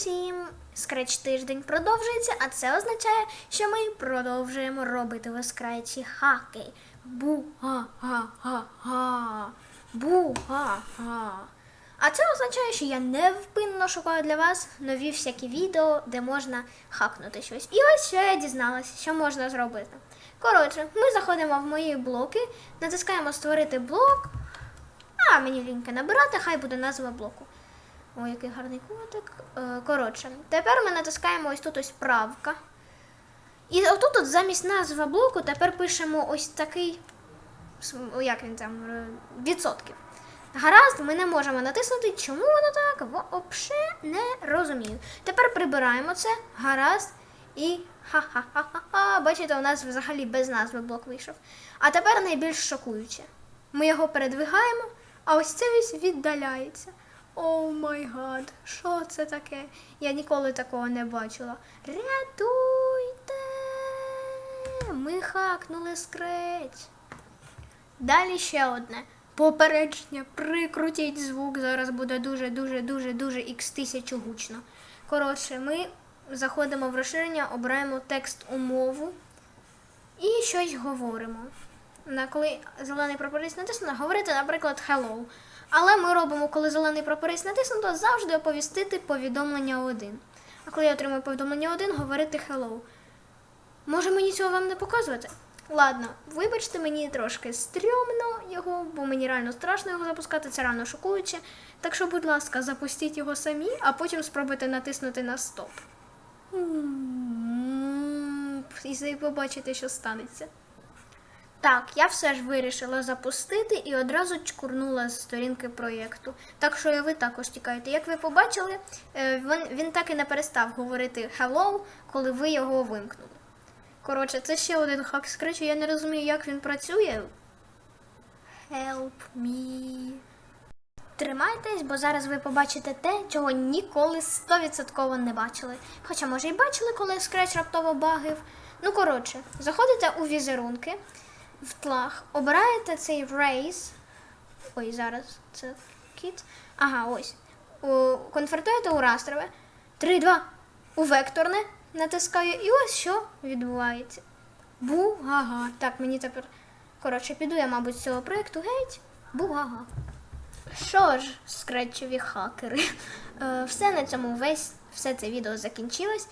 усім! Scratch тиждень продовжується, а це означає, що ми продовжуємо робити в Scratch хаки. Бу-га-га-га-га. Бу-га-га. А це означає, що я невпинно шукаю для вас нові всякі відео, де можна хакнути щось. І ось що я дізналася, що можна зробити. Коротше, ми заходимо в мої блоки, натискаємо створити блок. А, мені лінька набирати, хай буде назва блоку. Ой, який гарний котик. Е, Коротше, тепер ми натискаємо ось тут ось правка. І отут от замість назви блоку тепер пишемо ось такий. Як він там? е, Відсотків. Гаразд, ми не можемо натиснути. Чому воно так? Вообще не розумію. Тепер прибираємо це, гаразд. І ха-ха-ха-ха-ха. Бачите, у нас взагалі без назви блок вийшов. А тепер найбільш шокуюче. Ми його передвигаємо, а ось це ось віддаляється. О май гад, що це таке? Я ніколи такого не бачила. Рятуйте! Ми хакнули скретч. Далі ще одне. Попередження, прикрутіть звук, зараз буде дуже, дуже, дуже, дуже х тисячу гучно. Коротше, ми заходимо в розширення, обираємо текст умову і щось говоримо. На коли зелений прапорець натиснуто, говорити, наприклад, hello. Але ми робимо, коли зелений прапорець натиснуто, завжди оповістити повідомлення 1. А коли я отримую повідомлення 1, говорити hello. Може мені цього вам не показувати? Ладно, вибачте, мені трошки стрьомно його, бо мені реально страшно його запускати, це реально шокуюче. Так що, будь ласка, запустіть його самі, а потім спробуйте натиснути на стоп. І побачите, що станеться. Так, я все ж вирішила запустити і одразу чкурнула з сторінки проєкту. Так що і ви також тікаєте. Як ви побачили, е, він, він так і не перестав говорити hello, коли ви його вимкнули. Коротше, це ще один хак скречу. Я не розумію, як він працює. Help me. Тримайтесь, бо зараз ви побачите те, чого ніколи 100% не бачили. Хоча, може, і бачили, коли скреч раптово багив. Ну, коротше, заходите у візерунки, в тлах, обираєте цей race. Ой, зараз це кіт. Ага, ось. У, конвертуєте у растрове. 3, 2. У векторне натискаю. І ось що відбувається. Бу-га-га. Так, мені тепер. Коротше, піду я, мабуть, з цього проєкту геть. Бу-га-га. Що ж, скретчеві хакери, е, все на цьому весь все це відео закінчилось.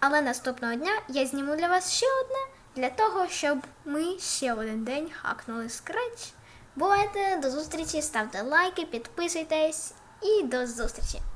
Але наступного дня я зніму для вас ще одне для того, щоб ми ще один день хакнули скретч. Бувайте, до зустрічі, ставте лайки, підписуйтесь і до зустрічі!